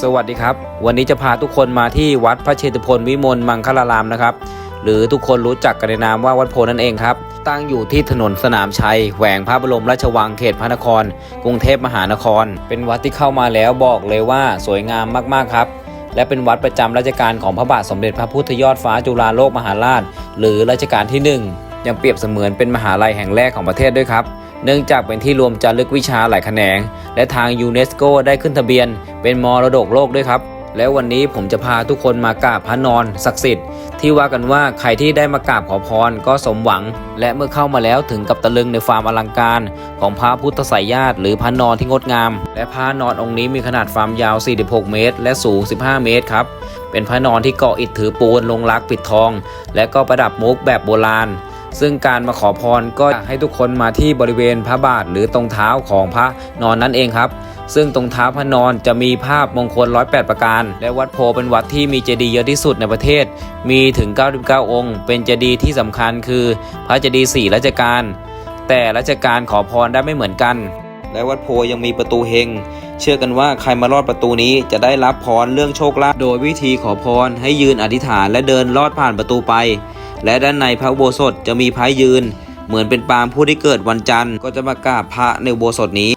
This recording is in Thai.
สวัสดีครับ วันนี้จะพาทุกคนมาที่วัดพระเชตุพนวิมลมังคลารามนะครับ หรือทุกคนรู้จักกันในนามว่าวัดโพนั่นเองครับ ตั้งอยู่ที่ถนนสนามชัยแขวงพระบรมราชวังเขตพระนคร กรุงเทพมหานคร เป็นวัดที่เข้ามาแล้วบอกเลยว่าสวยงามมากๆครับ และเป็นวัดประจำราชการของพระบาทสมเด็จพระพุทธยอดฟ้าจุฬาโลกมหาราช หรือรัชกาลที่หนึ่งยังเปรียบเสมือนเป็นมหาลัยแห่งแรกของประเทศด้วยครับ เนื่องจากเป็นที่รวมจารึกวิชาหลายแขนง และทางยูเนสโกได้ขึ้นทะเบียน เป็นมรดกโลกด้วยครับ แล้ววันนี้ผมจะพาทุกคนมากราบพระนอนศักดิ์สิทธิ์ที่ว่ากันว่าใครที่ได้มากราบขอพรก็สมหวัง และเมื่อเข้ามาแล้วถึงกับตะลึงในความอลังการ ของพระพุทธไสยญาติหรือพระนอนที่งดงาม และพระนอนองค์นี้มีขนาดความยาว 46 เมตร และสูง 15 เมตรครับเป็นพระนอนที่เกาะอิฐถือปูนลงรักปิดทอง และก็ประดับมุกแบบโบราณ ซึ่งการมาขอพรก็ให้ทุกคนมาที่บริเวณพระบาทหรือตรงเท้าของพระนอนนั่นเองครับ ซึ่งตรงเท้าพระนอนจะมีภาพมงคล 108 ประการ และวัดโพเป็นวัดที่มีเจดีย์เยอะที่สุดในประเทศ มีถึง 99 องค์ เป็นเจดีย์ที่สำคัญคือพระเจดีย์สี่รัชกาลแต่รัชกาลขอพรได้ไม่เหมือนกัน และวัดโพยังมีประตูเฮงเชื่อกันว่าใครมาลอดประตูนี้จะได้รับพรเรื่องโชคลาภโดยวิธีขอพรให้ยืนอธิษฐานและเดินลอดผ่านประตูไป และด้านในพระอุโบสถจะมีพระยืน เหมือนเป็นปางผู้ที่เกิดวันจันทร์ก็จะมากราบพระในอุโบสถนี้